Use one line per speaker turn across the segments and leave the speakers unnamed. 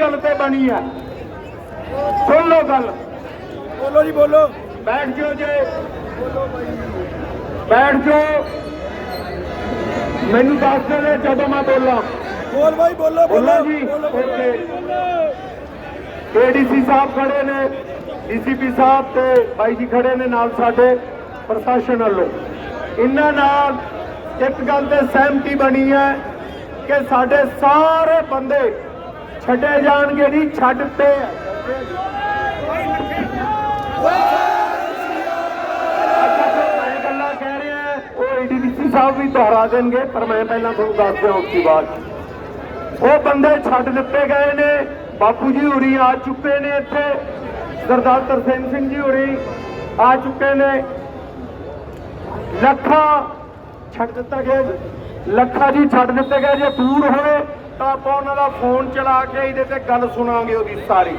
ਗੱਲ ਤੇ ਬਣੀ ਹੈ ਸੁਣ ਲਓ ਗੱਲ।
ਬੋਲੋ ਜੀ ਬੋਲੋ।
ਬੈਠ ਜਾਓ ਜੇ। ਬੈਠ ਜਾਓ। ਮੈਨੂੰ ਦੱਸ ਦੇ ਜਦੋਂ ਮੈਂ ਬੋਲਾਂ।
ਬੋਲ ਬਾਈ ਬੋਲੋ
ਬੋਲੋ। ਜੀ। ਓਕੇ। ਏਡੀਸੀ ਸਾਹਿਬ ਖੜੇ ਨੇ। ਡੀਸੀਪੀ ਸਾਹਿਬ ਤੇ ਬਾਈ ਜੀ ਖੜੇ ਨੇ ਨਾਲ ਸਾਡੇ ਪ੍ਰਸ਼ਾਸਨ ਵੱਲੋਂ। ਇਹਨਾਂ ਨਾਲ ਇੱਕ ਗੱਲ ਤੇ ਸਹਿਮਤੀ ਬਣੀ ਹੈ ਕਿ ਸਾਡੇ ਸਾਰੇ ਬੰਦੇ ਛੱਡੇ ਜਾਣਗੇ ਨਹੀਂ, ਛੱਡ ਤੇ। ਸਾਹਿਬ ਵੀ ਦੁਹਰਾ ਦੇਣਗੇ, ਪਰ ਮੈਂ ਪਹਿਲਾਂ ਤੁਹਾਨੂੰ ਦੱਸ ਦਿਆਂ ਉਸ ਦੀ ਬਾਤ। ਉਹ ਬੰਦੇ ਛੱਡ ਦਿੱਤੇ ਗਏ ਨੇ, ਬਾਪੂ ਜੀ ਹੋਰੀ ਆ ਚੁੱਕੇ ਨੇ ਇੱਥੇ। ਸਰਦਾਰ ਤਰਸੇਮ ਸਿੰਘ ਜੀ ਹੋਰੀ ਆ ਚੁੱਕੇ ਨੇ। ਲੱਖਾ ਛੱਡ ਦਿੱਤਾ ਗਿਆ ਜੀ। ਲੱਖਾ ਜੀ ਛੱਡ ਦਿੱਤੇ ਗਏ, ਜੇ ਦੂਰ ਹੋਵੇ ਤਾਂ ਆਪਾਂ ਉਹਨਾਂ ਦਾ ਫੋਨ ਚਲਾ ਕੇ ਇਹਦੇ ਤੇ ਗੱਲ ਸੁਣਾਂਗੇ ਉਹਦੀ ਸਾਰੀ।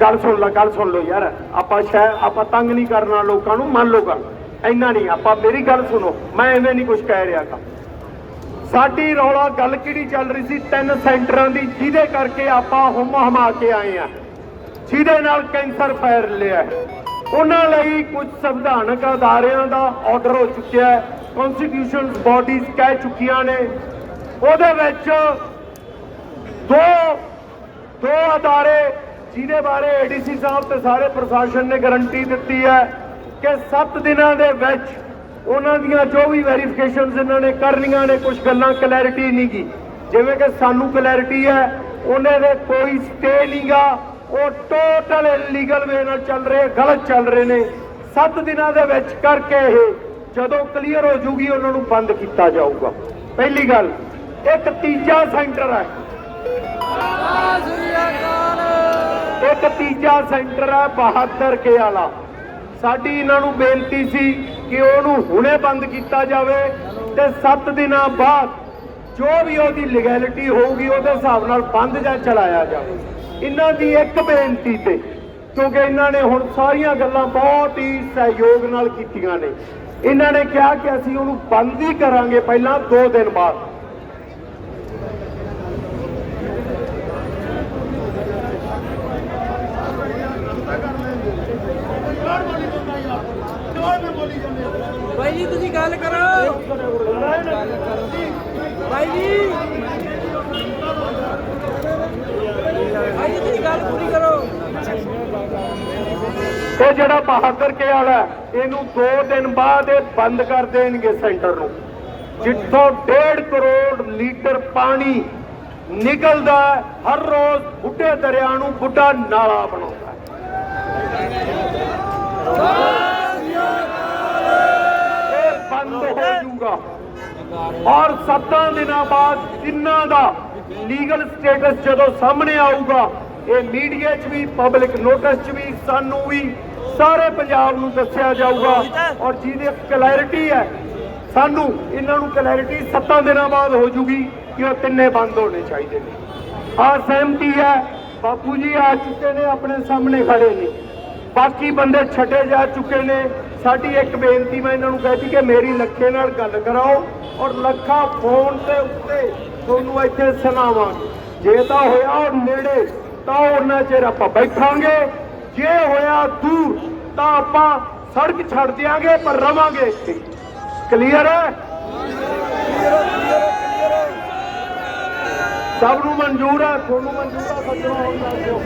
ਗੱਲ ਸੁਣ ਲੈ, ਗੱਲ ਸੁਣ ਲਓ ਯਾਰ। ਆਪਾਂ ਸ਼ਾਇਦ ਆਪਾਂ ਤੰਗ ਨਹੀਂ ਕਰਨਾ ਲੋਕਾਂ ਨੂੰ, ਮੰਨ ਲਓਗਾ ਇੰਨਾ ਨਹੀਂ, ਆਪਾਂ ਮੇਰੀ ਗੱਲ ਸੁਣੋ। ਮੈਂ ਐਵੇਂ ਨਹੀਂ ਕੁਝ ਕਹਿ ਰਿਹਾ ਗਾ। ਸਾਡੀ ਰੌਲਾ ਗੱਲ ਕਿਹੜੀ ਚੱਲ ਰਹੀ ਸੀ? ਤਿੰਨ ਸੈਂਟਰਾਂ ਦੀ, ਜਿਹਦੇ ਕਰਕੇ ਆਪਾਂ ਹੁਮ ਹਮਾ ਕੇ ਆਏ ਆ। ਜਿਹਦੇ ਨਾਲ ਕੈਂਸਰ ਫੈਲ ਲਿਆ ਉਹਨਾਂ ਲਈ ਕੁਝ ਸੰਵਿਧਾਨਕ ਅਦਾਰਿਆਂ ਦਾ ਆਰਡਰ ਹੋ ਚੁੱਕਿਆ ਹੈ। ਕਨਸਟੀਟਿਊਸ਼ਨ ਬਾਡੀਜ਼ ਕਹਿ ਚੁੱਕੀਆਂ ਨੇ। ਉਹਦੇ ਵਿੱਚ ਦੋ ਦੋ ਅਦਾਰੇ ਜਿਹਦੇ ਬਾਰੇ ਏਡੀਸੀ ਸਾਹਿਬ ਤੇ ਸਾਰੇ ਪ੍ਰਸ਼ਾਸਨ ਨੇ ਗਾਰੰਟੀ ਦਿੱਤੀ ਹੈ ਕਿ 7 ਦਿਨਾਂ ਦੇ ਵਿੱਚ ਉਹਨਾਂ ਦੀਆਂ ਜੋ ਵੀ ਵੈਰੀਫਿਕੇਸ਼ਨਸ ਇਹਨਾਂ ਨੇ ਕਰਨੀਆਂ ਨੇ ਕੁਝ ਗੱਲਾਂ ਕਲੈਰਿਟੀ ਨਹੀਂ ਗੀ। ਜਿਵੇਂ ਕਿ ਸਾਨੂੰ ਕਲੈਰਿਟੀ ਹੈ, ਉਹਨਾਂ ਦੇ ਕੋਈ ਸਟੇ ਨਹੀਂਗਾ ਉਹ ਟੋਟਲ ਇਲੀਗਲ ਵੇ ਨਾਲ ਚੱਲ ਰਹੇ, ਗਲਤ ਚੱਲ ਰਹੇ ਨੇ। 7 ਦਿਨਾਂ ਦੇ ਵਿੱਚ ਕਰਕੇ ਇਹ ਜਦੋਂ ਕਲੀਅਰ ਹੋ ਜੂਗੀ, ਉਹਨਾਂ ਨੂੰ ਬੰਦ ਕੀਤਾ ਜਾਊਗਾ। ਪਹਿਲੀ ਗੱਲ। ਇੱਕ ਤੀਜਾ ਸੈਂਟਰ ਹੈ। ਇੱਕ ਤੀਜਾ ਸੈਂਟਰ ਹੈ ਬਹਾਦਰ ਕੇ ਵਾਲਾ ਸਾਡੀ ਇਹਨਾਂ ਨੂੰ ਬੇਨਤੀ ਸੀ ਕਿ ਉਹਨੂੰ ਹੁਣੇ ਬੰਦ ਕੀਤਾ ਜਾਵੇ ਤੇ 7 ਦਿਨਾਂ ਬਾਅਦ ਜੋ ਵੀ ਉਹਦੀ ਲੀਗੈਲਿਟੀ ਹੋਊਗੀ ਉਹਦੇ ਹਿਸਾਬ ਨਾਲ ਬੰਦ ਜਾਂ ਚਲਾਇਆ ਜਾਵੇ। ਇਹਨਾਂ ਦੀ ਇੱਕ ਬੇਨਤੀ ਤੇ, ਕਿਉਂਕਿ ਇਹਨਾਂ ਨੇ ਹੁਣ ਸਾਰੀਆਂ ਗੱਲਾਂ ਬਹੁਤ ਹੀ ਸਹਿਯੋਗ ਨਾਲ ਕੀਤੀਆਂ ਨੇ। ਇਹਨਾਂ ਨੇ ਕਿਹਾ ਕਿ ਅਸੀਂ ਉਹਨੂੰ ਬੰਦ ਹੀ ਕਰਾਂਗੇ ਪਹਿਲਾਂ 2 ਦਿਨ ਬਾਅਦ
ਭਾਈ ਜੀ ਤੁਸੀਂ ਗੱਲ ਕਰੋ ਭਾਈ ਜੀ ਭਾਈ ਜੀ ਤੁਸੀਂ ਗੱਲ ਪੂਰੀ ਕਰੋ
ਇਹ ਜਿਹੜਾ ਬਹਾਦਰ ਕੇ ਵਾਲਾ ਇਹਨੂੰ 2 ਦਿਨ ਬਾਅਦ ਇਹ ਬੰਦ ਕਰ ਦੇਣਗੇ ਸੈਂਟਰ ਨੂੰ। ਜਿੱਥੋਂ 1.5 ਕਰੋੜ ਲੀਟਰ ਪਾਣੀ ਨਿਕਲਦਾ ਹਰ ਰੋਜ਼ ਬੁੱਢੇ ਦਰਿਆ ਨੂੰ ਬੁੱਢਾ ਨਾਲਾ ਬਣਾਉਂਦਾ ਇਹ ਬੰਦ ਹੋ ਜਾਊਗਾ। ਔਰ 7 ਦਿਨਾਂ ਬਾਅਦ ਇਹਨਾਂ ਦਾ ਲੀਗਲ ਸਟੇਟਸ ਜਦੋਂ ਸਾਹਮਣੇ ਆਊਗਾ ਇਹ ਮੀਡੀਆ 'ਚ ਵੀ ਪਬਲਿਕ ਨੋਟਿਸ 'ਚ ਵੀ, ਸਾਨੂੰ ਵੀ ਸਾਰੇ ਪੰਜਾਬ ਨੂੰ ਦੱਸਿਆ ਜਾਊਗਾ ਔਰ ਜਿਹਦੀ ਕਲੈਰਿਟੀ ਹੈ, ਸਾਨੂੰ ਇਹਨਾਂ ਨੂੰ ਕਲੈਰਿਟੀ 7 ਦਿਨਾਂ ਬਾਅਦ ਹੋ ਜੂਗੀ ਕਿ ਉਹ ਤਿੰਨੇ ਬੰਦ ਹੋਣੇ ਚਾਹੀਦੇ ਨੇ। ਆ ਸਹਿਮਤੀ ਹੈ, ਬਾਪੂ ਜੀ ਆ ਚੁੱਕੇ ਨੇ, ਆਪਣੇ ਸਾਹਮਣੇ ਖੜੇ ਨੇ। ਬਾਕੀ ਬੰਦੇ ਛੱਡੇ ਜਾ ਚੁੱਕੇ ਨੇ। ਸਾਡੀ ਇੱਕ ਬੇਨਤੀ, ਮੈਂ ਇਹਨਾਂ ਨੂੰ ਕਹਿਤੀ ਕਿ ਮੇਰੀ ਲੱਖੇ ਨਾਲ ਗੱਲ ਕਰਾਓ ਔਰ ਲੱਖਾ ਫੋਨ ਤੇ ਉੱਤੇ ਤੁਹਾਨੂੰ ਇੱਥੇ ਸੁਣਾਵਾਂਗੇ। ਜੇ ਤਾਂ ਹੋਇਆ ਉਹ ਨੇੜੇ ਤਾਂ ਉਹਨਾਂ ਚਿਰ ਆਪਾਂ ਬੈਠਾਂਗੇ। ਜੇ ਹੋਇਆ ਦੂਰ, ਤਾਂ ਆਪਾਂ ਸੜਕ ਛੱਡ ਦਿਆਂਗੇ, ਪਰ ਰਵਾਂਗੇ। ਇੱਥੇ ਕਲੀਅਰ ਹੈ? ਸਭ ਨੂੰ ਮਨਜ਼ੂਰ ਹੈ, ਤੁਹਾਨੂੰ ਮਨਜ਼ੂਰ ਹੈ, ਸੱਜਣੋ, ਹੁਣ ਦੱਸ ਦਿਓ।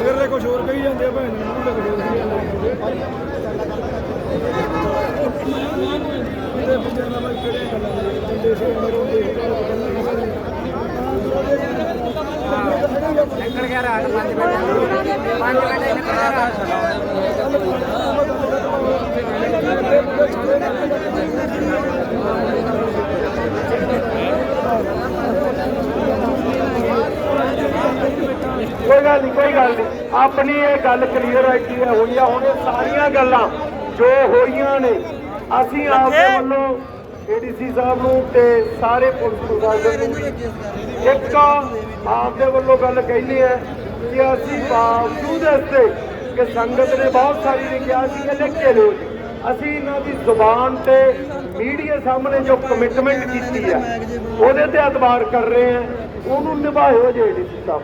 ਅਗਰ ਤੇ ਕੁਝ ਹੋਰ ਕਹੀ ਜਾਂਦੇ ਆ ਭੈਣ ਨੂੰ ਤੇ ਕੁਝ ਹੋਰ ਕਹੀ ਜਾਂਦੇ
ਨਿਕਲ ਗਿਆ ਰਾਤ 5 ਵਜੇ। 5 ਵਜੇ ਨਿਕਲ ਗਿਆ ਰਾਤ।
ਕੋਈ ਗੱਲ ਨਹੀਂ ਕੋਈ ਗੱਲ ਨਹੀਂ। ਆਪਣੀ ਇਹ ਗੱਲ ਕਲੀਅਰ ਹੈ ਕਿ ਹੋਈ ਆ ਹੁਣ ਇਹ ਸਾਰੀਆਂ ਗੱਲਾਂ ਜੋ ਹੋਈਆਂ ਨੇ ਅਸੀਂ ਆਪਦੇ ਵੱਲੋਂ ਏਡੀਸੀ ਸਾਹਿਬ ਨੂੰ ਤੇ ਸਾਰੇ ਪੁਲਿਸ ਪ੍ਰਸ਼ਾਸਨ ਨੂੰ ਇੱਕ ਆਪਦੇ ਵੱਲੋਂ ਗੱਲ ਕਹਿੰਦੇ ਆ ਕਿ ਅਸੀਂ ਬਾਵਜੂਦ ਇਸ ਤੇ ਕਿ ਸੰਗਤ ਨੇ ਬਹੁਤ ਸਾਰੀ ਨੇ ਕਿਹਾ ਸੀ ਕਿ ਲਿਖ ਕੇ ਜੀ। ਅਸੀਂ ਇਹਨਾਂ ਦੀ ਜ਼ੁਬਾਨ ਤੇ ਮੀਡੀਆ ਸਾਹਮਣੇ ਜੋ ਕਮਿਟਮੈਂਟ ਕੀਤੀ ਆ ਉਹਦੇ ਤੇ ਇਤਬਾਰ ਕਰ ਰਹੇ ਆ ਉਹਨੂੰ ਨਿਭਾਇਓ ਜੇ ਡੀਸੀ ਸਾਹਿਬ।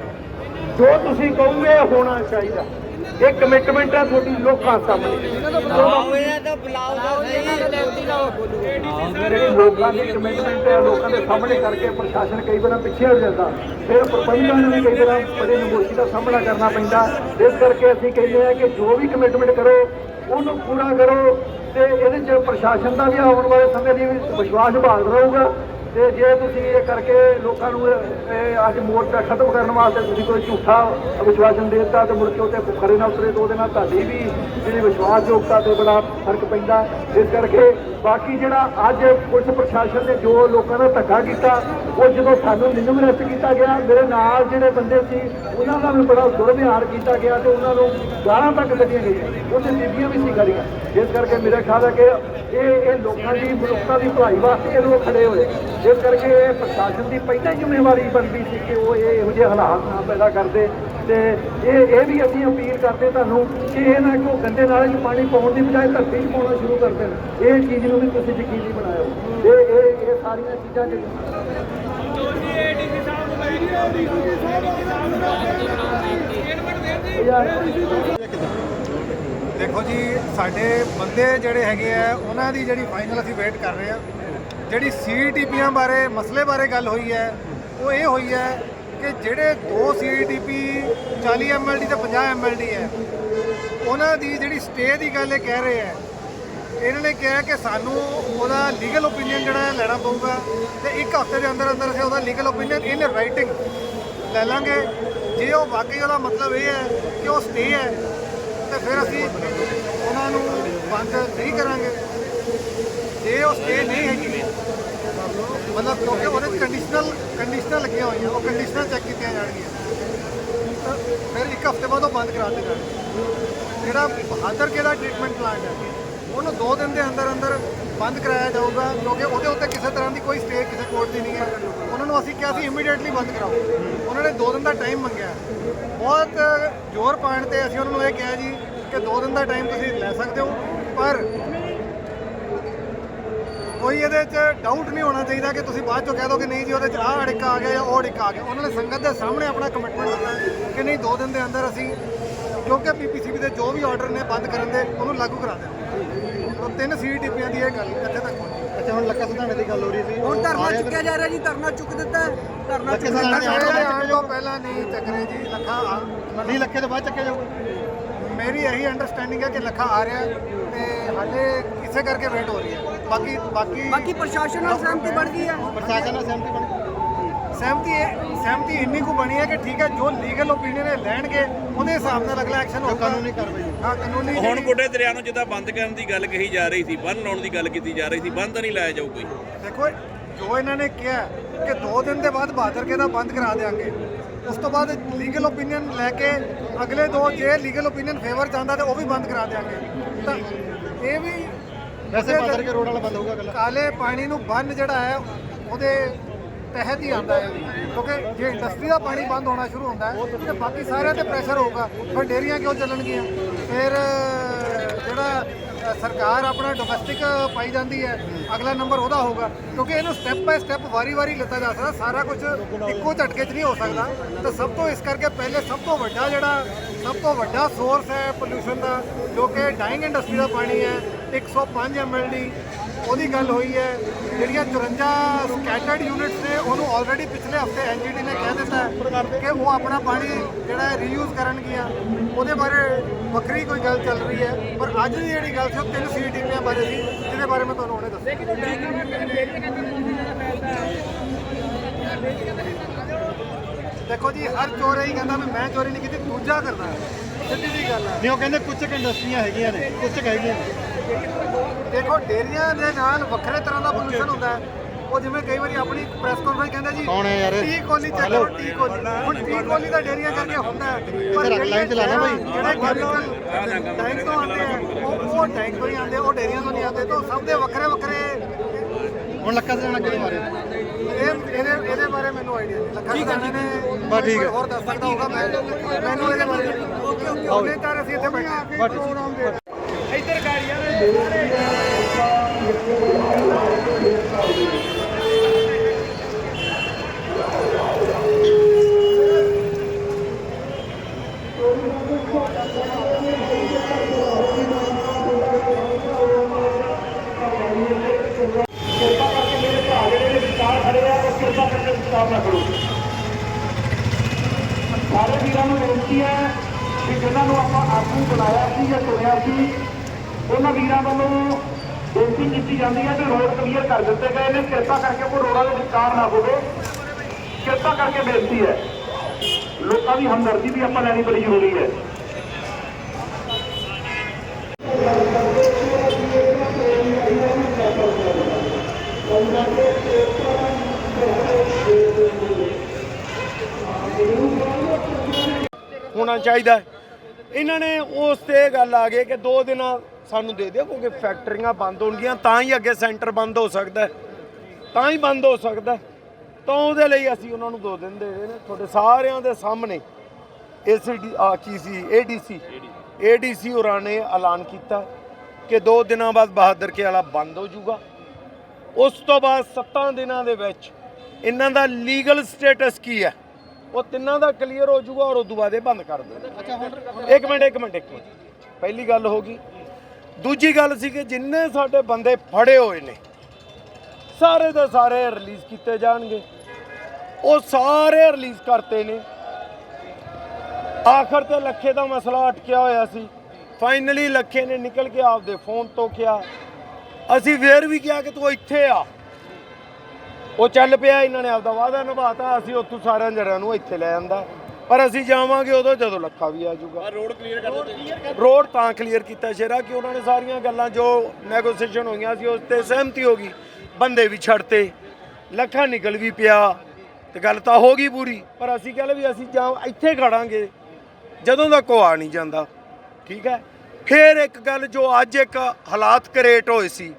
ਜੋ ਤੁਸੀਂ ਕਹੋਗੇ ਹੋਣਾ ਚਾਹੀਦਾ। ਇਹ ਕਮਿਟਮੈਂਟ ਹੈ ਤੁਹਾਡੀ ਲੋਕਾਂ ਸਾਹਮਣੇ। ਜਿਹੜੀ ਲੋਕਾਂ ਦੀ ਕਮਿਟਮੈਂਟ ਹੈ ਲੋਕਾਂ ਦੇ ਸਾਹਮਣੇ ਕਰਕੇ ਪ੍ਰਸ਼ਾਸਨ ਕਈ ਵਾਰ ਪਿੱਛੇ ਹੋ ਜਾਂਦਾ। ਫਿਰ ਪ੍ਰਬੰਧਕਾਂ ਨੂੰ ਵੀ ਕਈ ਵਾਰ ਬੜੇ ਨਮੋਸ਼ੀ ਦਾ ਸਾਹਮਣਾ ਕਰਨਾ ਪੈਂਦਾ। ਇਸ ਕਰਕੇ ਅਸੀਂ ਕਹਿੰਦੇ ਆ ਕਿ ਜੋ ਵੀ ਕਮਿਟਮੈਂਟ ਕਰੋ ਉਹਨੂੰ ਪੂਰਾ ਕਰੋ ਤੇ ਇਹਦੇ ਚ ਪ੍ਰਸ਼ਾਸਨ ਦਾ ਵੀ ਆਉਣ ਵਾਲੇ ਸਮੇਂ ਦੀ ਵੀ ਵਿਸ਼ਵਾਸ ਬਹਾਲ ਰਹੂਗਾ। ਤੇ ਜੇ ਤੁਸੀਂ ਇਹ ਕਰਕੇ ਲੋਕਾਂ ਨੂੰ ਅੱਜ ਮੋਰਚਾ ਖਤਮ ਕਰਨ ਵਾਸਤੇ ਤੁਸੀਂ ਕੋਈ ਝੂਠਾ ਵਿਸ਼ਵਾਸਨ ਦੇ ਦਿੱਤਾ ਤੇ ਮੁੜ ਕੇ ਉੱਤੇ ਖਰੇ ਨਾ ਉਤਰੇ ਤੋਂ ਉਹਦੇ ਨਾਲ ਤੁਹਾਡੀ ਵੀ ਜਿਹੜੀ ਵਿਸ਼ਵਾਸਯੋਗਤਾ ਤੇ ਬੜਾ ਫ਼ਰਕ ਪੈਂਦਾ। ਇਸ ਕਰਕੇ ਬਾਕੀ ਜਿਹੜਾ ਅੱਜ ਪੁਲਿਸ ਪ੍ਰਸ਼ਾਸਨ ਨੇ ਜੋ ਲੋਕਾਂ ਦਾ ਧੱਕਾ ਕੀਤਾ, ਉਹ ਜਦੋਂ ਸਾਨੂੰ ਮੈਨੂੰ ਵੀ ਰੈਸਟ ਕੀਤਾ ਗਿਆ, ਮੇਰੇ ਨਾਲ ਜਿਹੜੇ ਬੰਦੇ ਸੀ, ਉਹਨਾਂ ਦਾ ਵੀ ਬੜਾ ਦੁਰਵਿਹਾਰ ਕੀਤਾ ਗਿਆ ਤੇ ਉਹਨਾਂ ਨੂੰ ਗਾਲਾਂ ਤੱਕ ਕੱਢੀਆਂ ਗਈਆਂ। ਉਹਦੇ ਬੀਬੀਆਂ ਵੀ ਸੀ ਖੜੀਆਂ ਜਿਸ ਕਰਕੇ ਮੇਰਾ ਖਿਆਲ ਹੈ ਕਿ ਇਹ ਇਹ ਲੋਕਾਂ ਦੀ ਮਨੁੱਖਤਾ ਦੀ ਭਲਾਈ ਵਾਸਤੇ ਇਹ ਲੋਕ ਖੜੇ ਹੋਏ। ਜਿਸ ਕਰਕੇ ਇਹ ਪ੍ਰਸ਼ਾਸਨ ਦੀ ਪਹਿਲਾਂ ਹੀ ਜ਼ਿੰਮੇਵਾਰੀ ਬਣਦੀ ਸੀ ਕਿ ਉਹ ਇਹ ਇਹੋ ਜਿਹੇ ਹਾਲਾਤ ਨਾ ਪੈਦਾ ਕਰਦੇ ਤੇ ਇਹ ਇਹ ਵੀ ਅਸੀਂ ਅਪੀਲ ਕਰਦੇ ਤੁਹਾਨੂੰ ਕਿ ਇਹ ਨਾ ਕੋ ਗੰਦੇ ਨਾਲੇ 'ਚ ਪਾਣੀ ਪਾਉਣ ਦੀ ਬਜਾਏ ਧਰਤੀ 'ਚ ਪਾਉਣਾ ਸ਼ੁਰੂ ਕਰ ਦੇਣ। ਇਹ ਚੀਜ਼ ਨੂੰ ਵੀ ਤੁਸੀਂ ਯਕੀਨੀ ਬਣਾਇਓ। ਇਹ ਇਹ ਇਹ ਸਾਰੀਆਂ ਚੀਜ਼ਾਂ ਜਿਹੜੀਆਂ
ਦੇਖੋ ਜੀ, ਸਾਡੇ ਬੰਦੇ ਜਿਹੜੇ ਹੈਗੇ ਆ, ਉਹਨਾਂ ਦੀ ਜਿਹੜੀ ਫਾਈਨਲ ਅਸੀਂ ਵੇਟ ਕਰ ਰਹੇ ਆ। ਜਿਹੜੀ ਸੀਟੀਪੀਆਂ ਬਾਰੇ, ਮਸਲੇ ਬਾਰੇ ਗੱਲ ਹੋਈ ਹੈ, ਉਹ ਇਹ ਹੋਈ ਹੈ ਕਿ ਜਿਹੜੇ ਦੋ ਸੀਟੀਪੀ 40 ਐਮਐਲਡੀ ਤੇ 50 ਐਮਐਲਡੀ ਹੈ, ਉਹਨਾਂ ਦੀ ਜਿਹੜੀ ਸਟੇ ਦੀ ਗੱਲ ਇਹ ਕਹਿ ਰਹੇ ਹੈ, ਇਹਨਾਂ ਨੇ ਕਿਹਾ ਕਿ ਸਾਨੂੰ ਉਹਦਾ ਲੀਗਲ ਓਪੀਨੀਅਨ ਜਿਹੜਾ ਹੈ ਲੈਣਾ ਪਊਗਾ ਤੇ ਇੱਕ ਹਫ਼ਤੇ ਦੇ ਅੰਦਰ ਅੰਦਰ ਅਸੀਂ ਉਹਦਾ ਲੀਗਲ ਓਪੀਨੀਅਨ ਇਨ ਰਾਈਟਿੰਗ ਲੈ ਲਾਂਗੇ। ਜੇ ਉਹ ਵਾਕਈ ਉਹਦਾ ਮਤਲਬ ਇਹ ਹੈ ਕਿ ਉਹ ਸਟੇ ਹੈ, ਤੇ ਫਿਰ ਅਸੀਂ ਉਹਨਾਂ ਨੂੰ ਬੰਦ ਨਹੀਂ ਕਰਾਂਗੇ। ਜੇ ਉਹ ਸਟੇ ਨਹੀਂ ਹੈਗੀ ਮਤਲਬ ਕਿਉਂਕਿ ਉਹਦੇ ਚ ਕੰਡੀਸ਼ਨਲ ਕੰਡੀਸ਼ਨਲ ਲੱਗੀਆਂ ਹੋਈਆਂ, ਉਹ ਕੰਡੀਸ਼ਨਲ ਚੈੱਕ ਕੀਤੀਆਂ ਜਾਣਗੀਆਂ। ਫਿਰ ਇੱਕ ਹਫ਼ਤੇ ਬਾਅਦ ਉਹ ਬੰਦ ਕਰਾ ਦਿੱਤੇ ਜਾਣਗੇ। ਜਿਹੜਾ ਬਹਾਦਰ ਕੇ ਦਾ ਟ੍ਰੀਟਮੈਂਟ ਪਲਾਂਟ ਹੈ, ਉਹਨੂੰ 2 ਦਿਨ ਦੇ ਅੰਦਰ ਅੰਦਰ ਬੰਦ ਕਰਾਇਆ ਜਾਊਗਾ, ਕਿਉਂਕਿ ਉਹਦੇ ਉੱਤੇ ਕਿਸੇ ਤਰ੍ਹਾਂ ਦੀ ਕੋਈ ਸਟੇ ਕਿਸੇ ਕੋਰਟ ਦੀ ਨਹੀਂ ਹੈ। ਉਹਨਾਂ ਨੂੰ ਅਸੀਂ ਕਿਹਾ ਸੀ ਇਮੀਡੀਏਟਲੀ ਬੰਦ ਕਰਾਓ। ਉਹਨਾਂ ਨੇ 2 ਦਿਨ ਦਾ ਟਾਈਮ ਮੰਗਿਆ। ਬਹੁਤ ਜ਼ੋਰ ਪਾਉਣ ਤੇ ਅਸੀਂ ਉਹਨਾਂ ਨੂੰ ਇਹ ਕਿਹਾ ਜੀ ਕਿ 2 ਦਿਨ ਦਾ ਟਾਈਮ ਤੁਸੀਂ ਲੈ ਸਕਦੇ ਹੋ। ਪਰ ਕੋਈ ਇਹਦੇ 'ਚ ਡਾਊਟ ਨਹੀਂ ਹੋਣਾ ਚਾਹੀਦਾ ਕਿ ਤੁਸੀਂ ਬਾਅਦ ਚੋਂ ਕਹਿ ਦੋ ਕਿ ਨਹੀਂ ਜੀ ਉਹਦੇ 'ਚ ਆਹ ਅੜਿੱਕਾ ਆ ਗਿਆ ਜਾਂ ਉਹ ਅੜਿੱਕਾ ਆ ਗਿਆ। ਉਹਨਾਂ ਨੇ ਸੰਗਤ ਦੇ ਸਾਹਮਣੇ ਆਪਣਾ ਕਮਿਟਮੈਂਟ ਦਿੱਤਾ ਕਿ ਨਹੀਂ 2 ਦਿਨ ਦੇ ਅੰਦਰ ਅਸੀਂ ਕਿਉਂਕਿ ਪੀਪੀਸੀਬੀ ਦੇ ਜੋ ਵੀ ਆਰਡਰ ਨੇ ਬੰਦ ਕਰਨ ਦੇ ਉਹਨੂੰ ਲਾਗੂ ਕਰਾ ਦੇਣਾ ਉਹ ਤਿੰਨ ਸੀਟੀਪੀਆਂ ਦੀ ਇਹ ਗੱਲ ਇੱਥੇ ਤੱਕ ਪਹੁੰਚੀ। ਅੱਛਾ ਹੁਣ ਲੱਕਾ ਸੁਧਾਣੇ ਦੀ ਗੱਲ ਹੋ ਰਹੀ ਸੀ।
ਹੁਣ ਧਰਨਾ ਚੁੱਕਿਆ ਜਾ ਰਿਹਾ ਜੀ ਧਰਨਾ ਚੁੱਕ ਦਿੱਤਾ ਹੈ। ਧਰਨਾ ਚੁੱਕ ਦਿੱਤਾ।
ਸੁਧਾਣੇ ਆਉਣ ਤੋਂ ਪਹਿਲਾਂ ਨਹੀਂ ਚੱਕਰੇ ਜੀ ਲੱਖਾ ਨਹੀਂ ਲੱਖੇ ਤੋਂ ਬਾਅਦ ਚੱਕਿਆ ਜਾਊਗਾ। ਮੇਰੀ ਇਹੀ ਅੰਡਰਸਟੈਂਡਿੰਗ ਹੈ ਕਿ ਲੱਖਾ ਆ ਰਿਹਾ ਤੇ ਹਾਲੇ ਇਸੇ ਕਰਕੇ ਵੇਟ ਹੋ ਰਹੀ ਹੈ। ਬਾਕੀ ਬਾਕੀ
ਬਾਕੀ ਪ੍ਰਸ਼ਾਸਨ ਨਾਲ ਸਹਿਮਤੀ ਬਣ ਗਈ ਹੈ
ਪ੍ਰਸ਼ਾਸਨ ਨਾਲ ਸਹਿਮਤੀ ਬਣੀ ਸਹਿਮਤੀ ਇਹ ਸਹਿਮਤੀ ਇੰਨੀ ਕੁ ਬਣੀ ਹੈ ਕਿ ਠੀਕ ਹੈ ਜੋ ਲੀਗਲ ਓਪੀਨੀਅਨ ਇਹ ਲੈਣਗੇ ਉਹਦੇ ਹਿਸਾਬ ਨਾਲ ਅਗਲਾ ਐਕਸ਼ਨ ਹੋਊਗਾ। ਕਾਨੂੰਨੀ ਕਾਰਵਾਈ ਹਾਂ ਕਾਨੂੰਨੀ
ਹੁਣ ਬੁੱਢੇ ਦਰਿਆ ਨੂੰ ਜਿੱਦਾਂ ਬੰਦ ਕਰਨ ਦੀ ਗੱਲ ਕਹੀ ਜਾ ਰਹੀ ਸੀ ਬੰਨ ਲਾਉਣ ਦੀ ਗੱਲ ਕੀਤੀ ਜਾ ਰਹੀ ਸੀ ਬੰਦ ਤਾਂ ਨਹੀਂ ਲਾਇਆ ਜਾਊ ਕੋਈ।
ਦੇਖੋ ਜੋ ਇਹਨਾਂ ਨੇ ਕਿਹਾ ਕਿ 2 ਦਿਨ ਦੇ ਬਾਅਦ ਬਹਾਦਰ ਕੇ ਦਾ ਬੰਦ ਕਰਾ ਦੇਾਂਗੇ ਉਸ ਤੋਂ ਬਾਅਦ ਲੀਗਲ ਓਪੀਨੀਅਨ ਲੈ ਕੇ ਅਗਲੇ ਦੋ ਜੇ ਲੀਗਲ ਓਪੀਨੀਅਨ ਫੇਵਰ ਚਾਹੁੰਦਾ ਤੇ ਉਹ ਵੀ ਬੰਦ ਕਰਾ ਦੇਾਂਗੇ ਤਾਂ ਇਹ ਵੀ ਵੈਸੇ ਬਹਾਦਰ ਕੇ ਰੋਡ ਵਾਲਾ ਬੰਦ ਹੋਊਗਾ ਗੱਲ ਕਾਲੇ ਪਾਣੀ ਨੂੰ ਬੰਨ ਜਿਹੜਾ ਹੈ, ਉਹਦੇ ਤਹਿਤ ਹੀ ਆਉਂਦਾ ਹੈ। ਕਿਉਂਕਿ ਜੇ ਇੰਡਸਟਰੀ ਦਾ ਪਾਣੀ ਬੰਦ ਹੋਣਾ ਸ਼ੁਰੂ ਹੁੰਦਾ ਹੈ, ਤੇ ਬਾਕੀ ਸਾਰਿਆਂ ਤੇ ਪ੍ਰੈਸ਼ਰ ਹੋਊਗਾ, ਫਿਰ ਡੇਰੀਆਂ ਕਿਉਂ ਚੱਲਣਗੀਆਂ? ਫਿਰ, ਜਿਹੜਾ ਸਰਕਾਰ ਆਪਣਾ ਡੋਮੈਸਟਿਕ ਪਾਈ ਜਾਂਦੀ ਹੈ, ਅਗਲਾ ਨੰਬਰ ਉਹਦਾ ਹੋਊਗਾ। ਕਿਉਂਕਿ ਇਹਨੂੰ ਸਟੈਪ ਬਾਈ ਸਟੈਪ ਵਾਰੀ-ਵਾਰੀ ਲਿੱਤਾ ਜਾ ਸਕਦਾ, ਸਾਰਾ ਕੁਝ ਇੱਕੋ ਝਟਕੇ 'ਚ ਨਹੀਂ ਹੋ ਸਕਦਾ। ਤਾਂ ਸਭ ਤੋਂ ਇਸ ਕਰਕੇ ਪਹਿਲੇ ਸਭ ਤੋਂ ਵੱਡਾ ਜਿਹੜਾ, ਸਭ ਤੋਂ ਵੱਡਾ ਸੋਰਸ ਹੈ ਪੋਲੂਸ਼ਨ ਦਾ, ਜੋ ਕਿ ਡਾਈਂਗ ਇੰਡਸਟਰੀ ਦਾ ਪਾਣੀ ਹੈ 105 ਐਮਐਲਡੀ ਉਹਦੀ ਗੱਲ ਹੋਈ ਹੈ। ਜਿਹੜੀਆਂ 54 ਸਕੈਟਰਡ ਯੂਨਿਟਸ ਨੇ, ਉਹਨੂੰ ਆਲਰੇਡੀ ਪਿਛਲੇ ਹਫ਼ਤੇ ਐਨਜੀਟੀ ਨੇ ਕਹਿ ਦਿੱਤਾ ਹੈ ਕਿ ਉਹ ਆਪਣਾ ਪਾਣੀ ਜਿਹੜਾ ਰੀਯੂਜ਼ ਕਰਨਗੀਆਂ। ਉਹਦੇ ਬਾਰੇ ਵੱਖਰੀ ਕੋਈ ਗੱਲ ਚੱਲ ਰਹੀ ਹੈ। ਪਰ ਅੱਜ ਦੀ ਜਿਹੜੀ ਗੱਲ ਸੀ, ਉਹ ਤਿੰਨ ਸੀਟੀਪੀਆਂ ਬਾਰੇ ਸੀ, ਜਿਹਦੇ ਬਾਰੇ ਮੈਂ ਤੁਹਾਨੂੰ ਹੁਣੇ ਦੱਸਾਂ। ਦੇਖੋ ਜੀ, ਹਰ ਚੋਰ ਹੀ ਕਹਿੰਦਾ ਵੀ ਮੈਂ ਚੋਰੀ ਨਹੀਂ ਕੀਤੀ, ਦੂਜਾ ਕਰਦਾ। ਸਿੱਧੀ ਜੀ ਗੱਲ ਹੈ।
ਨਹੀਂ, ਉਹ ਕਹਿੰਦੇ ਕੁਝ ਇੰਡਸਟਰੀਆਂ ਹੈਗੀਆਂ ਨੇ, ਕੁਝ ਹੈਗੀਆਂ
ਦੇਖੋ ਡੇਰੀਆਂ ਦੇ ਨਾਲ ਵੱਖਰੇ ਤਰ੍ਹਾਂ ਦਾ ਪੋਲੂਸ਼ਨ ਹੁੰਦਾ ਹੈ। ਉਹ ਜਿਵੇਂ ਕਈ ਵਾਰੀ ਆਪਣੀ ਪ੍ਰੈਸ ਕਾਨਫਰੰਸ ਕਹਿੰਦੇ ਜੀ
ਕੌਣ ਹੈ ਯਾਰ?
ਟੀ ਕੋਲੀ ਚੈੱਕ ਕਰੋ ਟੀ ਕੋਲੀ ਹੁਣ ਟੀ ਕੋਲੀ ਦਾ ਡੇਰੀਆਂ ਕਰਕੇ ਹੁੰਦਾ ਹੈ। ਪਰ
ਰੱਖ ਲਾਈਨ ਚ ਲਾ ਨਾ ਬਾਈ।
ਜਿਹੜੇ ਕੈਮੀਕਲ ਟੈਂਕ ਤੋਂ ਆਉਂਦੇ ਆ ਉਹ ਉਹ ਟੈਂਕ ਤੋਂ ਹੀ ਆਉਂਦੇ ਆ, ਉਹ ਡੇਰੀਆਂ ਤੋਂ ਨਹੀਂ ਆਉਂਦੇ। ਤਾਂ ਸਭ ਦੇ ਵੱਖਰੇ ਵੱਖਰੇ
ਹੁਣ ਲੱਕਾ ਸੁਧਾਣਾ ਕਿਹਦੇ ਬਾਰੇ
ਇਹ ਇਹਦੇ ਇਹਦੇ ਬਾਰੇ ਮੈਨੂੰ ਆਈਡੀਆ ਨਹੀਂ। ਲੱਖਾ ਸਦਾਣੇ ਨੇ
ਬਸ ਠੀਕ ਹੈ।
ਹੋਰ ਦੱਸ ਸਕਦਾ ਹੋਗਾ ਮੈਂ। ਮੈਨੂੰ ਇਹਦੇ ਬਾਰੇ ਉਹਨੇ ਤਾਂ ਅਸੀਂ ਇੱਥੇ ਬੈਠੇ
ਠੀਕ
ਪ੍ਰੋਗਰਾਮ ਦੇ
ਇੱਧਰ ਕਰ ਕਿਰਪਾ ਕਰਕੇ ਮੇਰੇ ਨੇ ਵਿਚਾਰ ਖੜੇ ਆ ਕਿਰਪਾ ਕਰਕੇ ਵਿਚਾਰ ਨਾ ਕਰੋ ਸਾਰੇ ਵੀਰਾਂ ਨੂੰ ਬੇਨਤੀ ਹੈ ਕਿ ਜਿਨ੍ਹਾਂ ਨੂੰ ਆਪਾਂ ਆਗੂ ਬਣਾਇਆ ਸੀ ਜਾਂ ਚੁਣਿਆ ਸੀ ਉਹਨਾਂ ਵੀਰਾਂ ਵੱਲੋਂ ਬੇਨਤੀ ਕੀਤੀ ਜਾਂਦੀ ਹੈ ਕਿ ਰੋਡ ਕਲੀਅਰ ਕਰ ਦਿੱਤੇ ਗਏ ਨੇ। ਕਿਰਪਾ ਕਰਕੇ ਕੋਈ ਰੋਡਾਂ ਦੇ ਵਿਚਾਰ ਨਾ ਹੋਵੇ। ਕਿਰਪਾ ਕਰਕੇ ਬੇਨਤੀ ਹੈ। ਲੋਕਾਂ ਦੀ ਹਮਦਰਦੀ ਵੀ ਆਪਾਂ ਲੈਣੀ ਬੜੀ ਜ਼ਰੂਰੀ ਹੈ। ਹੋਣਾ ਚਾਹੀਦਾ। ਇਹਨਾਂ ਨੇ ਉਸ ਤੇ ਗੱਲ ਆ ਗਈ ਕਿ ਦੋ ਦਿਨਾਂ ਸਾਨੂੰ ਦੇ ਦਿਓ ਕਿਉਂਕਿ ਫੈਕਟਰੀਆਂ ਬੰਦ ਹੋਣਗੀਆਂ ਤਾਂ ਹੀ ਅੱਗੇ ਸੈਂਟਰ ਬੰਦ ਹੋ ਸਕਦਾ ਹੈ। ਤਾਂ ਹੀ ਬੰਦ ਹੋ ਸਕਦਾ। ਤਾਂ ਉਹਦੇ ਲਈ ਅਸੀਂ ਉਹਨਾਂ ਨੂੰ ਦੋ ਦਿਨ ਦੇ ਰਹੇ ਨੇ। ਤੁਹਾਡੇ ਸਾਰਿਆਂ ਦੇ ਸਾਹਮਣੇ ਏਸੀਡੀ ਆ ਕੀ ਸੀ? ਏਡੀਸੀ ਏਡੀਸੀ ਹੋਰਾਂ ਨੇ ਐਲਾਨ ਕੀਤਾ ਕਿ ਦੋ ਦਿਨਾਂ ਬਾਅਦ ਬਹਾਦਰ ਕੇ ਵਾਲਾ ਬੰਦ ਹੋ ਜਾਊਗਾ। ਉਸ ਤੋਂ ਬਾਅਦ 7 ਦਿਨਾਂ ਦੇ ਵਿੱਚ ਇਹਨਾਂ ਦਾ ਲੀਗਲ ਸਟੇਟਸ ਕੀ ਹੈ? ਉਹ ਤਿੰਨਾਂ ਦਾ ਕਲੀਅਰ ਹੋ ਜਾਊਗਾ ਔਰ ਉਦੋਂ ਬਾਅਦ ਇਹ ਬੰਦ ਕਰ ਦੇਣਗੇ। ਅੱਛਾ ਹੁਣ ਇੱਕ ਮਿੰਟ ਇੱਕ ਮਿੰਟ ਇੱਕ ਮਿੰਟ। ਪਹਿਲੀ ਗੱਲ ਹੋ ਗਈ ਦੂਜੀ ਗੱਲ ਸੀ ਕਿ ਜਿੰਨੇ ਸਾਡੇ ਬੰਦੇ ਫੜੇ ਹੋਏ ਨੇ, ਸਾਰੇ ਦੇ ਸਾਰੇ ਰਿਲੀਜ਼ ਕੀਤੇ ਜਾਣਗੇ। ਉਹ ਸਾਰੇ ਰਿਲੀਜ਼ ਕਰਤੇ ਨੇ। ਆਖਰ ਤੇ ਲੱਖੇ ਦਾ ਮਸਲਾ ਅਟਕਿਆ ਹੋਇਆ ਸੀ। ਫਾਈਨਲੀ ਲੱਖੇ ਨੇ ਨਿਕਲ ਕੇ ਆਪਦੇ ਫੋਨ ਤੋਂ ਕਿਹਾ। ਅਸੀਂ ਫੇਰ ਵੀ ਕਿਹਾ ਕਿ ਤੂੰ ਇੱਥੇ ਆ। ਉਹ ਚੱਲ ਪਿਆ, ਇਹਨਾਂ ਨੇ ਆਪਦਾ ਵਾਅਦਾ ਨਿਭਾਤਾ। ਅਸੀਂ ਉੱਥੋਂ ਸਾਰਿਆਂ ਜਣਿਆਂ ਨੂੰ ਇੱਥੇ ਲੈ ਆਂਦਾ। ਪਰ ਅਸੀਂ ਜਾਵਾਂਗੇ ਉਦੋਂ ਜਦੋਂ ਲੱਖਾ ਵੀ ਆ ਜਾਊਗਾ।
ਰੋਡ ਕਲੀਅਰ ਕਰ ਦਿੱਤੇ।
ਰੋਡ ਤਾਂ ਕਲੀਅਰ ਕੀਤਾ ਸ਼ੇਰਾ ਕਿ ਉਹਨਾਂ ਨੇ ਸਾਰੀਆਂ ਗੱਲਾਂ ਜੋ ਨੈਗੋਸੀਏਸ਼ਨ ਹੋਈਆਂ ਸੀ ਉਸ ਤੇ ਸਹਿਮਤੀ ਹੋ ਗਈ। ਬੰਦੇ ਵੀ ਛੱਡਤੇ ਲੱਖਾ ਨਿਕਲ ਵੀ ਪਿਆ ਤੇ ਗੱਲ ਤਾਂ ਹੋ ਗਈ ਪੂਰੀ। ਪਰ ਅਸੀਂ ਕਹਿੰਦੇ ਵੀ ਅਸੀਂ ਜਾਂ ਇੱਥੇ ਖੜਾਂਗੇ ਜਦੋਂ ਤੱਕ ਉਹ ਆ ਨਹੀਂ ਜਾਂਦਾ। ਠੀਕ ਹੈ? ਫਿਰ ਇੱਕ ਗੱਲ ਜੋ ਅੱਜ ਇੱਕ ਹਾਲਾਤ ਕ੍ਰੀਏਟ ਹੋਏ ਸੀ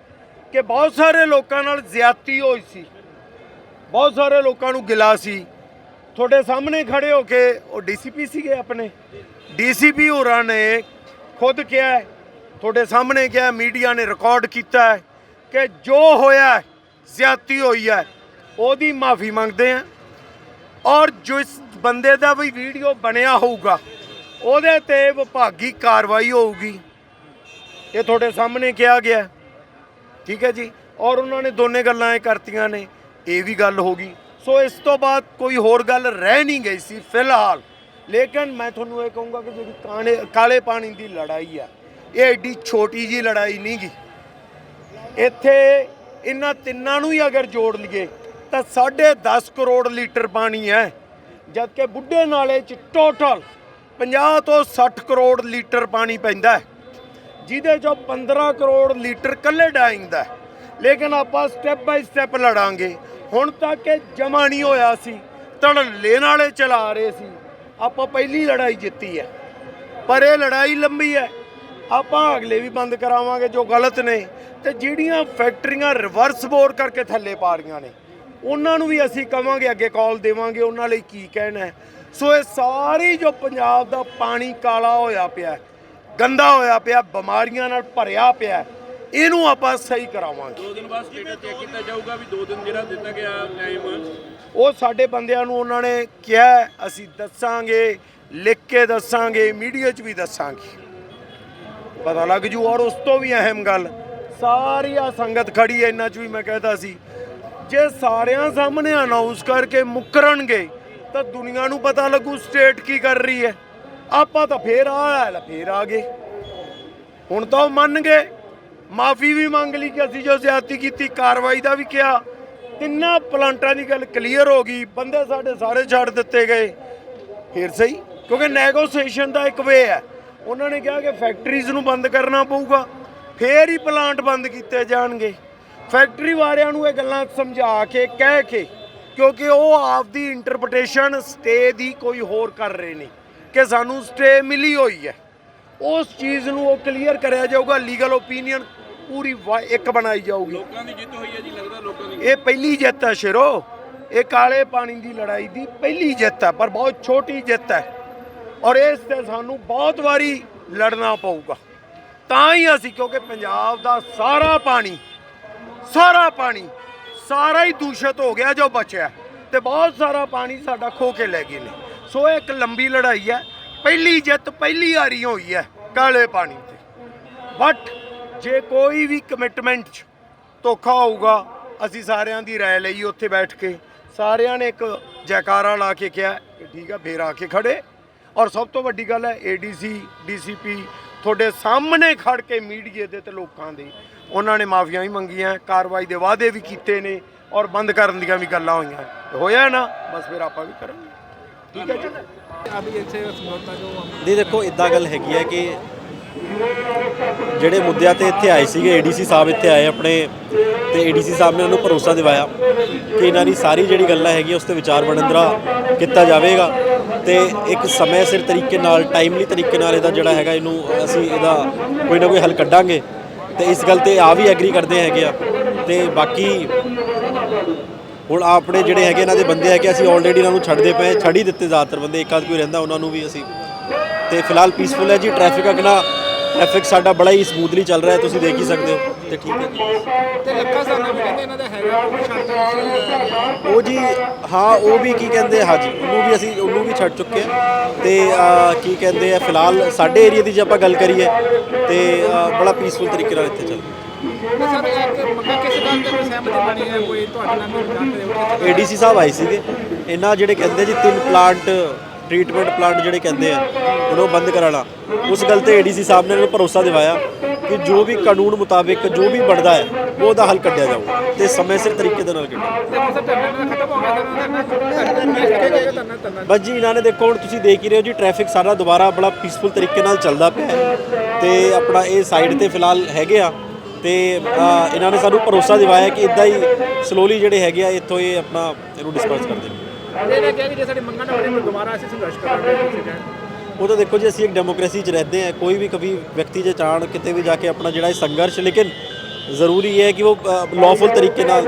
ਕਿ ਬਹੁਤ ਸਾਰੇ ਲੋਕਾਂ ਨਾਲ ਜ਼ਿਆਦਤੀ ਹੋਈ ਸੀ। ਬਹੁਤ ਸਾਰੇ ਲੋਕਾਂ ਨੂੰ ਗਿਲਾ ਸੀ। ਤੁਹਾਡੇ ਸਾਹਮਣੇ ਖੜੇ ਹੋ ਕੇ ਉਹ ਡੀਸੀਪੀ ਸੀਗੇ ਆਪਣੇ? ਡੀਸੀਪੀ ਹੋਰਾਂ ਨੇ ਖੁਦ ਕਿਹਾ ਤੁਹਾਡੇ ਸਾਹਮਣੇ ਕਿਹਾ ਮੀਡੀਆ ਨੇ ਰਿਕਾਰਡ ਕੀਤਾ ਹੈ ਕਿ ਜੋ ਹੋਇਆ ਜ਼ਿਆਤੀ ਹੋਈ ਹੈ, ਉਹਦੀ ਮਾਫੀ ਮੰਗਦੇ ਆ ਔਰ ਜਿਸ ਬੰਦੇ ਦਾ ਵੀ ਵੀਡੀਓ ਬਣਿਆ ਹੋਊਗਾ, ਉਹਦੇ ਤੇ ਵਿਭਾਗੀ ਕਾਰਵਾਈ ਹੋਊਗੀ। ਇਹ ਤੁਹਾਡੇ ਸਾਹਮਣੇ ਕਿਹਾ ਗਿਆ ਠੀਕ ਹੈ ਜੀ? ਔਰ ਉਹਨਾਂ ਨੇ ਦੋਨੇ ਗੱਲਾਂ ਇਹ ਕਰਤੀਆਂ ਨੇ, ਇਹ ਵੀ ਗੱਲ ਹੋ ਗਈ। ਸੋ ਇਸ ਤੋਂ ਬਾਅਦ ਕੋਈ ਹੋਰ ਗੱਲ ਰਹਿ ਨਹੀਂ ਗਈ ਸੀ ਫਿਲਹਾਲ। ਲੇਕਿਨ ਮੈਂ ਤੁਹਾਨੂੰ ਇਹ ਕਹੂੰਗਾ ਕਿ ਜਿਹੜੀ ਕਾਣੇ ਕਾਲੇ ਪਾਣੀ ਦੀ ਲੜਾਈ ਆ, ਇਹ ਐਡੀ ਛੋਟੀ ਜੀ ਲੜਾਈ ਨਹੀਂ ਗੀ। ਇੱਥੇ ਇਹਨਾਂ ਤਿੰਨਾਂ ਨੂੰ ਹੀ ਅਗਰ ਜੋੜ ਲਈਏ, ਤਾਂ 10.5 ਕਰੋੜ ਲੀਟਰ ਪਾਣੀ ਹੈ। ਜਦ ਕਿ ਬੁੱਢੇ ਨਾਲੇ 'ਚ ਟੋਟਲ 50 ਤੋਂ 60 ਕਰੋੜ ਲੀਟਰ ਪਾਣੀ ਪੈਂਦਾ ਹੈ, ਜਿਹਦੇ ਚੋਂ 15 ਕਰੋੜ ਲੀਟਰ ਕੱਲੇ ਡਾਈਂਗ ਦਾ ਲੇਕਿਨ ਆਪਾਂ ਸਟੈਪ ਬਾਈ ਸਟੈਪ ਲੜਾਂਗੇ। ਹੁਣ ਤੱਕ ਇਹ ਜਮਾ ਨਹੀਂ ਹੋਇਆ ਸੀ ਧੜੱਲੇ ਨਾਲੇ ਚਲਾ ਰਹੇ ਸੀ। ਆਪਾਂ ਪਹਿਲੀ ਲੜਾਈ ਜਿੱਤੀ ਹੈ, ਪਰ ਇਹ ਲੜਾਈ ਲੰਬੀ ਹੈ। ਆਪਾਂ ਅਗਲੇ ਵੀ ਬੰਦ ਕਰਾਵਾਂਗੇ ਜੋ ਗਲਤ ਨੇ। ਤੇ ਜਿਹੜੀਆਂ ਫੈਕਟਰੀਆਂ ਰਿਵਰਸ ਬੋਰ ਕਰਕੇ ਥੱਲੇ ਪਾ ਰਹੀਆਂ ਨੇ, ਉਹਨਾਂ ਨੂੰ ਵੀ ਅਸੀਂ ਕਵਾਂਗੇ, ਅੱਗੇ ਕਾਲ ਦੇਵਾਂਗੇ, ਉਹਨਾਂ ਲਈ ਕੀ ਕਹਿਣਾ ਹੈ। ਸੋ ਇਹ ਸਾਰੀ ਜੋ ਪੰਜਾਬ ਦਾ ਪਾਣੀ ਕਾਲਾ ਹੋਇਆ ਪਿਆ, ਗੰਦਾ ਹੋਇਆ ਪਿਆ, ਬਿਮਾਰੀਆਂ ਨਾਲ ਭਰਿਆ ਪਿਆ ਇਹਨੂੰ ਆਪਾਂ ਸਹੀ ਕਰਾਵਾਂਗੇ।
ਦੋ ਦਿਨ ਬਾਅਦ ਸਟੇਟਸ ਚੈੱਕ ਕੀਤਾ ਜਾਊਗਾ ਵੀ ਦੋ ਦਿਨ ਜਿਹੜਾ ਦਿੱਤਾ ਗਿਆ ਟਾਈਮ
ਉਹ ਸਾਡੇ ਬੰਦਿਆਂ ਨੂੰ ਉਹਨਾਂ ਨੇ ਕਿਹਾ ਅਸੀਂ ਦੱਸਾਂਗੇ ਲਿਖ ਕੇ ਦੱਸਾਂਗੇ ਮੀਡੀਆ 'ਚ ਵੀ ਦੱਸਾਂਗੇ। ਪਤਾ ਲੱਗ ਜੂ ਔਰ ਉਸ ਤੋਂ ਵੀ ਅਹਿਮ ਗੱਲ ਸਾਰੀ ਆ ਸੰਗਤ ਖੜੀ ਹੈ ਇਹਨਾਂ 'ਚ ਵੀ ਮੈਂ ਕਹਿਤਾ ਸੀ। ਜੇ ਸਾਰਿਆਂ ਸਾਹਮਣੇ ਅਨਾਉਂਸ ਕਰਕੇ ਮੁਕਰਨਗੇ ਤਾਂ ਦੁਨੀਆ ਨੂੰ ਪਤਾ ਲੱਗੂ ਸਟੇਟ ਕੀ ਕਰ ਰਹੀ ਹੈ। ਆਪਾਂ ਤਾਂ ਫੇਰ ਆ ਲੈ ਫੇਰ ਆ ਗਏ। ਹੁਣ ਤਾਂ ਉਹ ਮੰਨ ਗਏ ਮਾਫੀ ਵੀ ਮੰਗ ਲਈ ਕਿ ਅਸੀਂ ਜੋ ਜ਼ਿਆਦਤੀ ਕੀਤੀ, ਕਾਰਵਾਈ ਦਾ ਵੀ ਕਿਹਾ। ਤਿੰਨਾਂ ਪਲਾਂਟਾਂ ਦੀ ਗੱਲ ਕਲੀਅਰ ਹੋ ਗਈ, ਬੰਦੇ ਸਾਡੇ ਸਾਰੇ ਛੱਡ ਦਿੱਤੇ ਗਏ। ਫਿਰ ਸਹੀ, ਕਿਉਂਕਿ ਨੈਗੋਸੀਏਸ਼ਨ ਦਾ ਇੱਕ ਵੇ ਹੈ। ਉਹਨਾਂ ਨੇ ਕਿਹਾ ਕਿ ਫੈਕਟਰੀਜ਼ ਨੂੰ ਬੰਦ ਕਰਨਾ ਪਊਗਾ, ਫੇਰ ਹੀ ਪਲਾਂਟ ਬੰਦ ਕੀਤੇ ਜਾਣਗੇ। ਫੈਕਟਰੀ ਵਾਲਿਆਂ ਨੂੰ ਇਹ ਗੱਲਾਂ ਸਮਝਾ ਕੇ, ਕਹਿ ਕੇ, ਕਿਉਂਕਿ ਉਹ ਆਪਦੀ ਇੰਟਰਪ੍ਰੀਟੇਸ਼ਨ ਸਟੇ ਦੀ ਕੋਈ ਹੋਰ ਕਰ ਰਹੇ ਨੇ, ਕਿ ਸਾਨੂੰ ਸਟੇ ਮਿਲੀ ਹੋਈ ਹੈ। ਉਸ ਚੀਜ਼ ਨੂੰ ਉਹ ਕਲੀਅਰ ਕਰਿਆ ਜਾਊਗਾ ਲੀਗਲ ਓਪੀਨੀਅਨ ਪੂਰੀ ਵਾ- ਇੱਕ ਬਣਾਈ ਜਾਊਗੀ।
ਲੋਕਾਂ ਦੀ ਜਿੱਤ ਹੋਈ ਹੈ ਜੀ ਲੱਗਦਾ ਲੋਕਾਂ ਦੀ
ਇਹ ਪਹਿਲੀ ਜਿੱਤ ਹੈ ਸ਼ੇਰੋ। ਇਹ ਕਾਲੇ ਪਾਣੀ ਦੀ ਲੜਾਈ ਦੀ ਪਹਿਲੀ ਜਿੱਤ ਹੈ ਪਰ ਬਹੁਤ ਛੋਟੀ ਜਿੱਤ ਹੈ। ਔਰ ਇਸ ਤੇ ਸਾਨੂੰ ਬਹੁਤ ਵਾਰੀ ਲੜਨਾ ਪਊਗਾ। ਤਾਂ ਹੀ ਅਸੀਂ ਕਿਉਂਕਿ ਪੰਜਾਬ ਦਾ ਸਾਰਾ ਪਾਣੀ ਸਾਰਾ ਪਾਣੀ ਸਾਰਾ ਹੀ ਦੂਸ਼ਿਤ ਹੋ ਗਿਆ ਜੋ ਬਚਿਆ ਤੇ ਬਹੁਤ ਸਾਰਾ ਪਾਣੀ ਸਾਡਾ ਖੋ ਕੇ ਲੈ ਗਏ ਨੇ। ਸੋ ਇਹ ਇੱਕ ਲੰਬੀ ਲੜਾਈ ਹੈ। ਪਹਿਲੀ ਜਿੱਤ ਪਹਿਲੀ ਵਾਰੀ ਹੋਈ ਹੈ ਕਾਲੇ ਪਾਣੀ ਤੇ। ਬਟ ਜੇ ਕੋਈ ਵੀ ਕਮਿਟਮੈਂਟ 'ਚ ਧੋਖਾ ਹੋਊਗਾ ਅਸੀਂ ਸਾਰਿਆਂ ਦੀ ਰਾਏ ਲਈ ਉੱਥੇ ਬੈਠ ਕੇ ਸਾਰਿਆਂ ਨੇ ਇੱਕ ਜੈਕਾਰਾ ਲਾ ਕੇ ਕਿਹਾ ਕਿ ਠੀਕ ਆ ਫੇਰ ਆ ਕੇ ਖੜੇ। ਔਰ ਸਭ ਤੋਂ ਵੱਡੀ ਗੱਲ ਹੈ ਏਡੀਸੀ ਡੀਸੀਪੀ ਤੁਹਾਡੇ ਸਾਹਮਣੇ ਖੜ ਕੇ ਮੀਡੀਏ ਦੇ ਤੇ ਲੋਕਾਂ ਦੇ ਉਹਨਾਂ ਨੇ ਮਾਫੀਆਂ ਵੀ ਮੰਗੀਆਂ ਕਾਰਵਾਈ ਦੇ ਵਾਅਦੇ ਵੀ ਕੀਤੇ ਨੇ ਔਰ ਬੰਦ ਕਰਨ ਦੀਆਂ ਵੀ ਗੱਲਾਂ ਹੋਈਆਂ। ਹੋਇਆ ਨਾ ਬਸ ਫਿਰ ਆਪਾਂ ਵੀ ਕਰਾਂਗੇ। ਠੀਕ ਹੈ ਜੀ।
ਨਹੀਂ ਦੇਖੋ ਇਦਾਂ ਗੱਲ ਹੈਗੀ ਹੈ ਕਿ ਜਿਹੜੇ ਮੁੱਦਿਆਂ ਤੇ ਇੱਥੇ ਆਏ ਸੀਗੇ ਏਡੀਸੀ ਸਾਹਿਬ ਇੱਥੇ ਆਏ ਆਪਣੇ, ਤੇ ਏਡੀਸੀ ਸਾਹਿਬ ਨੇ ਉਹਨਾਂ ਨੂੰ ਭਰੋਸਾ ਦਿਵਾਇਆ ਕਿ ਇਹਨਾਂ ਦੀ ਸਾਰੀ ਜਿਹੜੀ ਗੱਲਾਂ ਹੈਗੀਆਂ, ਉਸ ਤੇ ਵਿਚਾਰ ਵਟਾਂਦਰਾ ਕੀਤਾ ਜਾਵੇਗਾ ਤੇ ਇੱਕ ਸਮੇਂ ਸਿਰ ਤਰੀਕੇ ਨਾਲ ਟਾਈਮਲੀ ਤਰੀਕੇ ਨਾਲ ਇਹਦਾ ਜਿਹੜਾ ਹੈਗਾ, ਇਹਨੂੰ ਅਸੀਂ ਇਹਦਾ ਕੋਈ ਨਾ ਕੋਈ ਹੱਲ ਕੱਢਾਂਗੇ। ਤੇ ਇਸ ਗੱਲ ਤੇ ਆ ਵੀ ਐਗਰੀ ਕਰਦੇ ਹੈਗੇ ਆ। ਤੇ ਬਾਕੀ ਹੁਣ ਆਪਣੇ ਜਿਹੜੇ ਹੈਗੇ ਇਹਨਾਂ ਦੇ ਬੰਦੇ ਹੈਗੇ, ਅਸੀਂ ਆਲਰੇਡੀ ਇਹਨਾਂ ਨੂੰ ਛੱਡਦੇ ਪਏ, ਛੱਡ ਹੀ ਦਿੱਤੇ ਜ਼ਿਆਦਾਤਰ ਬੰਦੇ ਇੱਕ ਆਧ ਕੋਈ ਰਹਿੰਦਾ, ਉਹਨਾਂ ਨੂੰ ਵੀ ਅਸੀਂ। ਤੇ ਫਿਲਹਾਲ ਪੀਸਫੁਲ ਹੈ ਜੀ ਟ੍ਰੈਫਿਕ ਅਗਨਾ ਟ੍ਰੈਫਿਕ ਸਾਡਾ ਬੜਾ ਹੀ ਸਮੂਥਲੀ ਚੱਲ ਰਿਹਾ ਹੈ ਤੁਸੀਂ ਦੇਖ ਹੀ ਸਕਦੇ ਹੋ। ਤੇ ਠੀਕ ਹੈ।
ਤੇ ਲੱਖਾ ਸਾਨੂੰ ਵੀ ਕਹਿੰਦੇ ਇਹਨਾਂ ਦਾ ਹੈਗਾ ਉਹ ਛੱਡ
ਉਹ ਜੀ ਹਾਂ ਉਹ ਵੀ ਕੀ ਕਹਿੰਦੇ ਹਾਂ ਜੀ ਉਹਨੂੰ ਵੀ ਅਸੀਂ ਉਹਨੂੰ ਵੀ ਛੱਡ ਚੁੱਕੇ ਹਾਂ ਤੇ ਕੀ ਕਹਿੰਦੇ ਆ ਫਿਲਹਾਲ ਸਾਡੇ ਏਰੀਆ ਦੀ ਜੇ ਆਪਾਂ ਗੱਲ ਕਰੀਏ ਤੇ ਬੜਾ ਪੀਸਫੁਲ ਤਰੀਕੇ ਨਾਲ ਇੱਥੇ ਚੱਲ
ਤੇ ਸਰ ਇੱਕ ਮੰਗਾ ਕਿਸ ਗੱਲ ਤੇ ਕੋਈ ਸਹਿਮਤੀ ਬਣੀ ਹੈ ਕੋਈ ਤੁਹਾਡੇ ਨਾਲ ਕੋਈ ਗੱਲ ਕਰੇ
ਏਡੀਸੀ ਸਾਹਿਬ ਆਏ ਸੀਗੇ। ਇਹਨਾਂ ਜਿਹੜੇ ਕਹਿੰਦੇ ਜੀ ਤਿੰਨ ਪਲਾਂਟ ਟ੍ਰੀਟਮੈਂਟ ਪਲਾਂਟ ਜਿਹੜੇ ਕਹਿੰਦੇ ਆ, ਉਹਨੂੰ ਬੰਦ ਕਰਾਣਾ ਉਸ ਗੱਲ ਤੇ ਏਡੀਸੀ ਸਾਹਿਬ ਨੇ ਇਹਨੂੰ ਭਰੋਸਾ ਦਿਵਾਇਆ ਕਿ ਜੋ ਵੀ ਕਾਨੂੰਨ ਮੁਤਾਬਿਕ ਜੋ ਵੀ ਬਣਦਾ ਹੈ ਉਹਦਾ ਹੱਲ ਕੱਢਿਆ ਜਾਊਗਾ ਤੇ ਸਮੇਂ ਸਿਰ ਤਰੀਕੇ ਦੇ ਨਾਲ ਕੱਢਿਆ
ਤੇ
ਬਸ ਜੀ, ਇਹਨਾਂ ਨੇ ਦੇਖੋ, ਹੁਣ ਤੁਸੀਂ ਦੇਖ ਹੀ ਰਹੇ ਹੋ ਜੀ ਟ੍ਰੈਫਿਕ ਸਾਰਾ ਦੁਬਾਰਾ ਬੜਾ ਪੀਸਫੁਲ ਤਰੀਕੇ ਨਾਲ ਚੱਲਦਾ ਪਿਆ ਹੈ ਤੇ ਆਪਣਾ ਇਹ ਸਾਈਡ ਤੇ ਫਿਲਹਾਲ ਹੈਗੇ ਆ ਤੇ ਇਹਨਾਂ ਨੇ ਸਾਨੂੰ ਭਰੋਸਾ ਦਿਵਾਇਆ ਕਿ ਇਦਾਂ ਹੀ ਸਲੋਲੀ ਜਿਹੜੇ ਹੈਗੇ ਆ, ਇੱਥੋਂ ਇਹ ਆਪਣਾ ਇਹਨੂੰ ਡਿਸਪਰਸ ਕਰ ਦੇਣਗੇ। ਉਹ ਤਾਂ ਦੇਖੋ ਜੀ ਅਸੀਂ ਇੱਕ ਡੈਮੋਕ੍ਰੇਸੀ 'ਚ रहते हैं ਕੋਈ ਵੀ कभी ਵਿਅਕਤੀ ਜੇ ਚਾਹਣ ਕਿਤੇ ਵੀ ਜਾ ਕੇ ਆਪਣਾ ਜਿਹੜਾ ਸੰਘਰਸ਼ ਲੇਕਿਨ ਜ਼ਰੂਰੀ ਇਹ ਹੈ ਕਿ ਉਹ ਲੌਫੁਲ ਤਰੀਕੇ ਨਾਲ।